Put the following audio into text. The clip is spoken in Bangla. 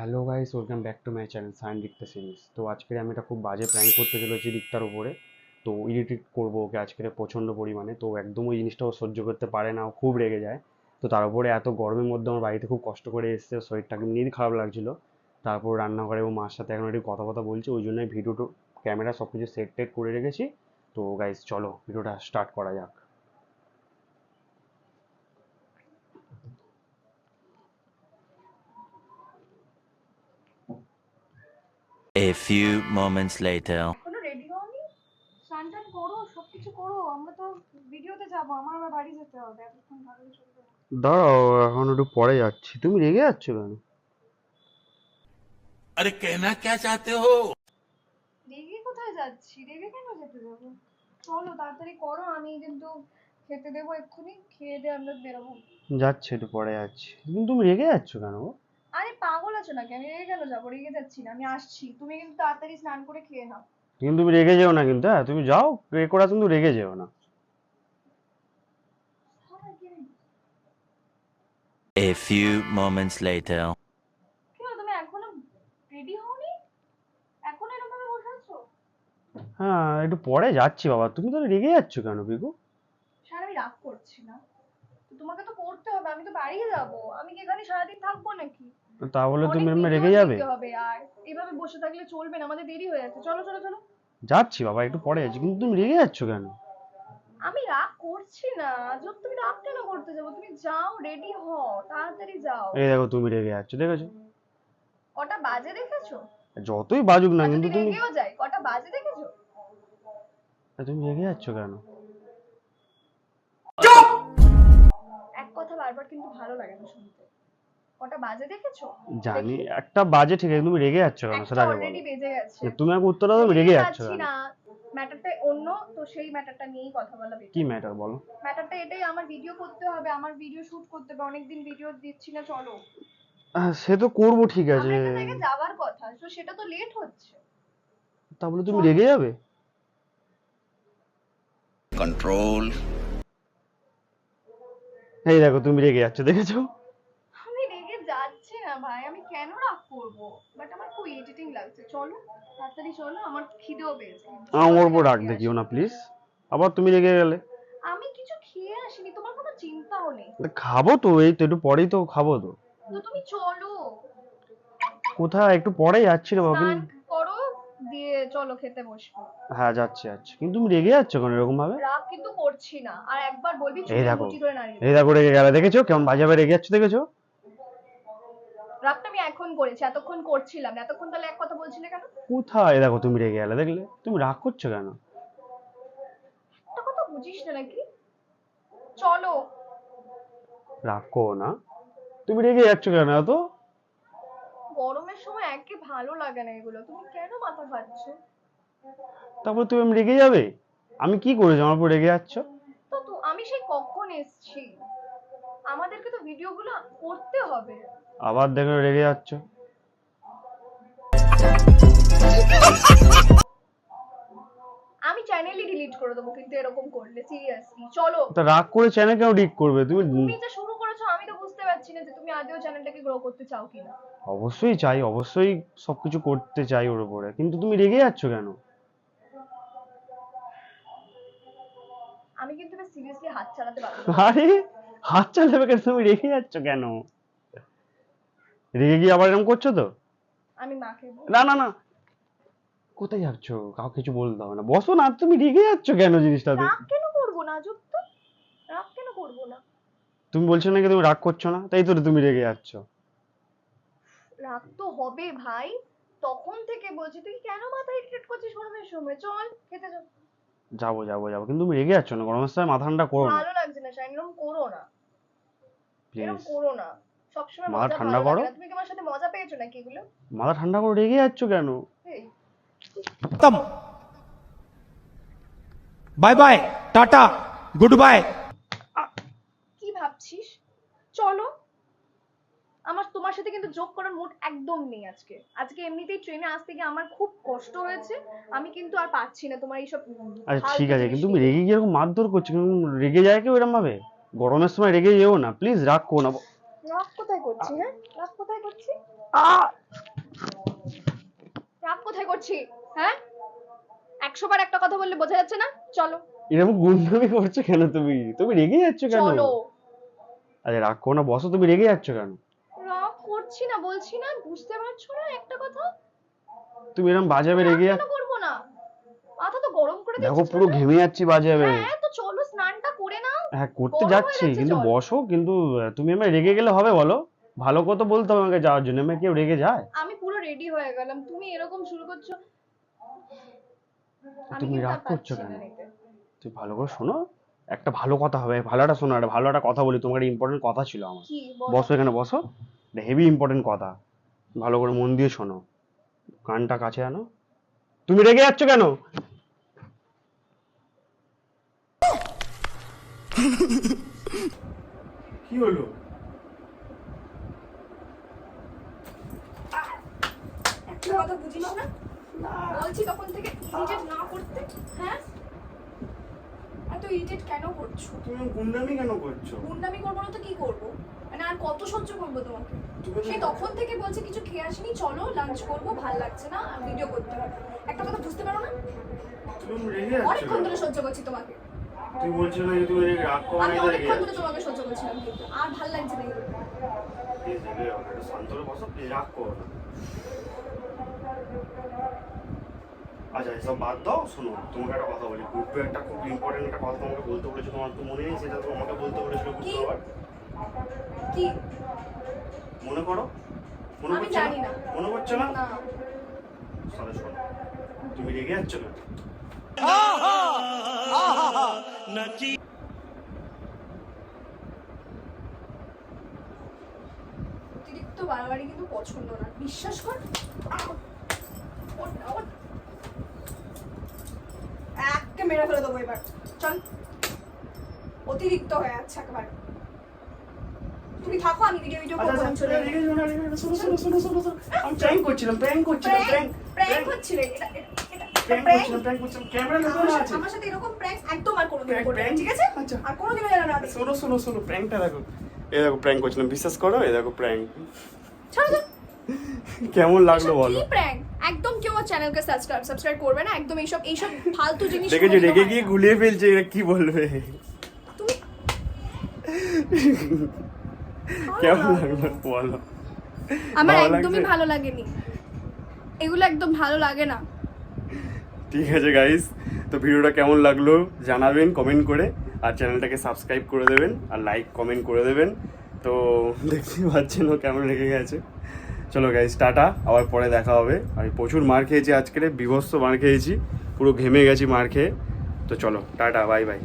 Hello guys welcome back to my channel sign দিকটা সিরিজ তো আজকে আমি একটা খুব বাজে প্র্যাঙ্ক করতে চলেছি দিকটার উপরে। তো ইরিটেট করব ওকে আজকে প্রচণ্ড পরিমাণে। তো একদম ওই জিনিসটা ও সহ্য করতে পারে না, ও খুব রেগে যায়। তো তার উপরে এত গরমের মধ্যে আমার বাড়িতে খুব কষ্ট করে এসছে শরীরটাকে এমনিই খারাপ লাগছিল। তারপর রান্নাঘরে ও মার সাথে এখন একটু কথা কথা বলছি, ওই জন্যই ভিডিওটো ক্যামেরা সব কিছু সেট টেট করে রেখেছি। তো গাইস চলো ভিডিওটা স্টার্ট করা যাক। A few moments later. এখনও রেডি হওনি স্নান করো সব করো। আমরা তো ভিডিওতে যাব আমার আবার বাড়ি যেতে হবে এতক্ষণ ভালো চলবে দাঁড়াও এখন একটু পরে যাচ্ছি। তুমি রেগে যাচ্ছ কেন? আরে কেনা কে চাতে হো? রেগে কোথায় যাচ্ছি? রেগে কেন যেতে যাব? চলো তাড়াতাড়ি করো আমি কিন্তু খেতে দেবো এক্ষুনি খেয়ে দিয়ে আমরা বেরোবো। যাচ্ছে একটু পরে যাচ্ছি। কিন্তু তুমি রেগে যাচ্ছ কেন আরে পাগল আছো নাকি? আমি রেগে কেন যাব রেগে যাচ্ছি না। আমি আসছি। তুমি কিন্তু তাড়াতাড়ি স্নান করে খেয়ে নাও। কিন্তু তুমি রেগে যেও না কিন্তু হ্যাঁ? তুমি যাও রে করা কিন্তু রেগে যেও না। A few moments later. কি হলো তুমি এখনও রেডি হওনি? এখনও এরকম ভাবে বসে আছো? হ্যাঁ একটু পরে যাচ্ছি বাবা। তুমি তো রেগে যাচ্ছ কেন স্যার আমি রাগ করছি না। তোমাকে তো করতে হবে আমি তো বাড়িয়ে যাব। আমি কি এখানে সারাদিন থাকব নাকি? তাহলে তুমি অনেক এমনি রেগে যাবে। হবে আর এভাবে বসে থাকলে চলবে না আমাদের দেরি হয়ে যাচ্ছে। চলো চলো চলো। যাচ্ছি বাবা একটু পরে যাচ্ছি। কিন্তু তুমি রেগে যাচ্ছ কেন? আমি রাগ করছি না যোগ তুমি রাগ কেন করতে যাব? তুমি যাও রেডি হও তাড়াতাড়ি যাও। এই দেখো তুমি রেগে যাচ্ছ দেখেছ? কটা বাজে দেখেছ? যতই বাজুক না আর কিন্তু তুমি রেগেও যাই কটা বাজে দেখেছ? তুমি রেগে যাচ্ছ কেন? বারবার কিন্তু ভালো লাগে না শুনতে। কটা বাজে দেখেছ? জানি একটা বাজে ঠিক আছে তুমি রেগে যাচ্ছ কেন? সেটা বলো। বেজে তুমি আমাকে উত্তর দাও রেগে যাচ্ছ না। ম্যাটারটা অন্য তো সেই ম্যাটারটা নিয়েই কথা বলা কি ম্যাটার বলো? ম্যাটারটা এটাই আমার ভিডিও করতে হবে আমার ভিডিও শুট করতে হবে অনেকদিন ভিডিও দিচ্ছি না চলো। সে তো করব ঠিক আছে। যাওয়ার কথা তো সেটা তো লেট হচ্ছে। তাহলে তুমি রেগে যাবে? কন্ট্রোল এই দেখো তুমি রেগে যাচ্ছ দেখেছ? আমি রেগে যাচ্ছি না ভাই আমি কেন রাগ করব? বাট আমার খুব ইরিটেটিং লাগছে চলো তাড়াতাড়ি চলো আমার খিদেও পেয়েছে। আমার উপর রাগ দেখিও না প্লিজ আবার তুমি রেগে গেলে। আমি কিছু খেয়ে আসিনি তোমার কোনো চিন্তাও নেই। খাব তো এই তো একটু পরেই তো খাব তো। তো তুমি চলো। কোথায়? একটু পরে যাচ্ছি রে বাবা স্নান কিন্তু- করো দিয়ে চলো খেতে বসবো। হ্যাঁ যাচ্ছি যাচ্ছি। কিন্তু তুমি রেগে যাচ্ছ কেন এরকম ভাবে? রাগ কিন্তু করছি না। আর একবার বলবি এই দেখো। ধরে নাড়িয়ে এই দেখো রেগে গেলে দেখেছ? কেমন বাজে ভাবে রেগে যাচ্ছ দেখেছ? রাগটা আমি এখন করেছি এতক্ষণ করছিলাম। না এতক্ষণ তাহলে এক কথা বলছিলে কেন? কোথায়? দেখো তুমি রেগে গেলে দেখলে। তুমি রাগ করছ কেন? একটা কথা বুঝিস না নাকি? চলো। রাগ করো না। তুমি রেগে যাচ্ছ কেন এত? গরমের সময় একে ভালো লাগে না এগুলো। তুমি কেন মাথা খাচ্ছ তারপর তুমি রেগে যাবে? আমি কি করেছি? আমার উপর রেগে যাচ্ছ? তো তো আমি সেই কখন এসেছি? আমাদেরকে তো ভিডিওগুলো করতে হবে। আবার দেখো রেগে যাচ্ছ। আমি চ্যানেলই ডিলিট করে দেবো কিন্তু এরকম করলে সিরিয়াসলি চলো। তা রাগ করে চ্যানেল কেন ডিক করবে? তুমি তুমি যে শুরু করেছ আমি তো বুঝতে পারছি না যে তুমি আদেও চ্যানেলটাকে গ্রো করতে চাও কিনা। অবশ্যই চাই অবশ্যই সবকিছু করতে চাই ওর উপরে। কিন্তু তুমি রেগে যাচ্ছ কেন? আমি কিন্তু সিরিয়াসলি হাত চালাতে পারব। আরে হাত চালাবে কেন? তুমি রেগে যাচ্ছ কেন? রেগে গিয়ে আবার এরকম করছ তো? আমি মাকে। না না না। কোথায় যাচ্ছ? কাউকে কিছু বলতে হবে না। বসো না তুমি রেগে যাচ্ছ কেন জিনিসটাতে? রাগ কেন করব না? আজব তো। রাগ কেন করব না? তুমি বলছো নাকি তুমি রাগ করছ না? তাই তো তুমি রেগে যাচ্ছ। রাগ তো হবে ভাই। তখন থেকে বলছি তুই কেন মাথা হিট করছিস গরমের সময়? চল খেতে চল যাব যাব যাব। কিন্তু তুমি রেগে যাচ্ছ না গরমের সময় মাথা ঠান্ডা করো ভালো লাগছে না শাইন এরকম করো না। এরকম করো না। সবসময় মাথা ঠান্ডা করো। তুমি কি আমার সাথে মজা পেয়েছ নাকি এগুলো? মাথা ঠান্ডা করো রেগে যাচ্ছ কেন? Bye bye tata goodbye. আমার তোমার সাথে কিন্তু যোগ করার মুড একদম নেই আজকে। আজকে এমনিতেই ট্রেনে আসতে গিয়ে আমার খুব কষ্ট হয়েছে। আমি কিন্তু আর পারছি না তোমার এইসব আচ্ছা ঠিক আছে কিন্তু তুমি রেগে গিয়ে এরকম মারধর করছ কিন্তু রেগে যায় কেউ এরকম ভাবে গরমের সময় রেগে যেও না প্লিজ রাগ করো না। রাগ কোথায় করছি হ্যাঁ? রাগ কোথায় করছি? আহ! করছি হ্যাঁ? একশো বার একটা কথা বললে বোঝা যাচ্ছে না? চলো। এরকম গুন্ডামি করছ কেন তুমি? তুমি রেগে যাচ্ছ কেন? চলো। আরে রাগ করো না বসো তুমি রেগে যাচ্ছ কেন? রাগ করছি না বলছি না বুঝতে পারছ না একটা কথা? তুমি এরকম বাজাবে রেগে যাচ্ছ কেন করব না? মাথা তো গরম করে দেখো পুরো? ঘেমে যাচ্ছি বাজাবে হ্যাঁ তো চলো স্নানটা করে নাও। হ্যাঁ করতে যাচ্ছি কিন্তু বসো কিন্তু তুমি আমার রেগে গেলে হবে বলো? ভালো কথা বলতে হবে আমাকে যাওয়ার জন্য আমি কেউ রেগে যায়? আমি পুরো রেডি হয়ে গেলাম তুমি এরকম শুরু করছ। তুমি রাগ করছ কেন? তুই ভালো করে শোনো একটা ভালো কথা হবে ভালো একটা শোনো একটা ভালো একটা কথা বলি তোমার একটা ইম্পর্টেন্ট কথা ছিল আমার? বসো এখানে বসো। এটা হেভি ইম্পর্টেন্ট কথা। ভালো করে মন দিয়ে শোনো। কানটা কাছে আনো। তুমি রেগে যাচ্ছ কেন? কি হলো? একটা কথা বুঝিস না? বলছি তখন থেকে না করতে হ্যাঁ? ইরিটেট কেন করছ? তুমি গুন্ডামি কেন করছ? গুন্ডামি করব না তো কি করব? মানে আর কত সহ্য করব তোমাকে? সেই তখন থেকে বলছে কিছু খেয়ে আসিনি চলো লাঞ্চ করব ভালো লাগছে না ভিডিও করতে হবে। একটা কথা বুঝতে পারো না? অনেকক্ষণ ধরে সহ্য করছি তোমাকে। তুই বলছো না তুমি রাগ আমি অনেকক্ষণ ধরে তোমাকে সহ্য করছিলাম কিন্তু আর ভালো লাগছে না শান্ত বসো রাগ করো না। আচ্ছা এসব বাদ দাও শোনো তোমাকে একটা কথা বলি গুড্ডু একটা খুব ইম্পর্টেন্ট একটা কথা তোমাকে বলতে বলেছে তোমার তো মনে নেই সেটা তো আমাকে বলতে বলেছিল কি? গুড্ডু আবার কি? মনে করো? মনে করছে জানি না। মনে করছে না? না। তাহলে শোনো তুমি রেগে যাচ্ছ না অতিরিক্ত বাড়াবাড়ি কিন্তু পছন্দ না বিশ্বাস কর। একে মেরে ফেলে দেবো এবার? চল। অতিরিক্ত হয়ে যাচ্ছে একেবারে। তুমি থাকো আমি ভিডিও ভিডিও করব আমি চলে শোনো, শোনো, শোনো, শোনো। আমি প্র্যাঙ্ক করছিলাম প্র্যাঙ্ক করছিলাম প্র্যাঙ্ক প্র্যাঙ্ক প্র্যাঙ্ক এটা এটা এটা প্র্যাঙ্ক করছিলাম প্র্যাঙ্ক করছিলাম ক্যামেরা লাগানো আছে। আমার সাথে এরকম প্র্যাঙ্ক একদম আর কোনোদিন করবে ঠিক আছে? আচ্ছা। আর কোনোদিনও যেন না শোনো শোনো শোনো প্র্যাঙ্কটা দেখো। এই দেখো প্র্যাঙ্ক করছিলাম বিশ্বাস করো এই দেখো প্র্যাঙ্ক ছাড়ো কেমন লাগল এসব বলো? কি prank? একদম চ্যানেলকে সাবস্ক্রাইব সাবস্ক্রাইব করবে না একদম এইসব এইসব ফালতু জিনিস দেখেছ রেগে গিয়ে গুলিয়ে ফেলছে এরা কি বলবে? তুমি কেমন লাগল। বলো। আমার একদমই? ভালো লাগেনি। এগুলো একদম ভালো লাগে না। ঠিক আছে গাইস তো ভিডিওটা কেমন লাগল জানাবেন কমেন্ট করে। আর চ্যানেলটাকে সাবস্ক্রাইব করে দেবেন আর লাইক কমেন্ট করে দেবেন। তো দেখতে পাচ্ছেন ও কেমন লেগে গেছে। চলো গাইজ টাটা। আবার পরে দেখা হবে। আমি প্রচুর মার খেয়েছি আজকে বিভস্ত মার খেয়েছি। পুরো ঘেমে গেছি মার খেয়ে। তো চলো, টাটা বাই বাই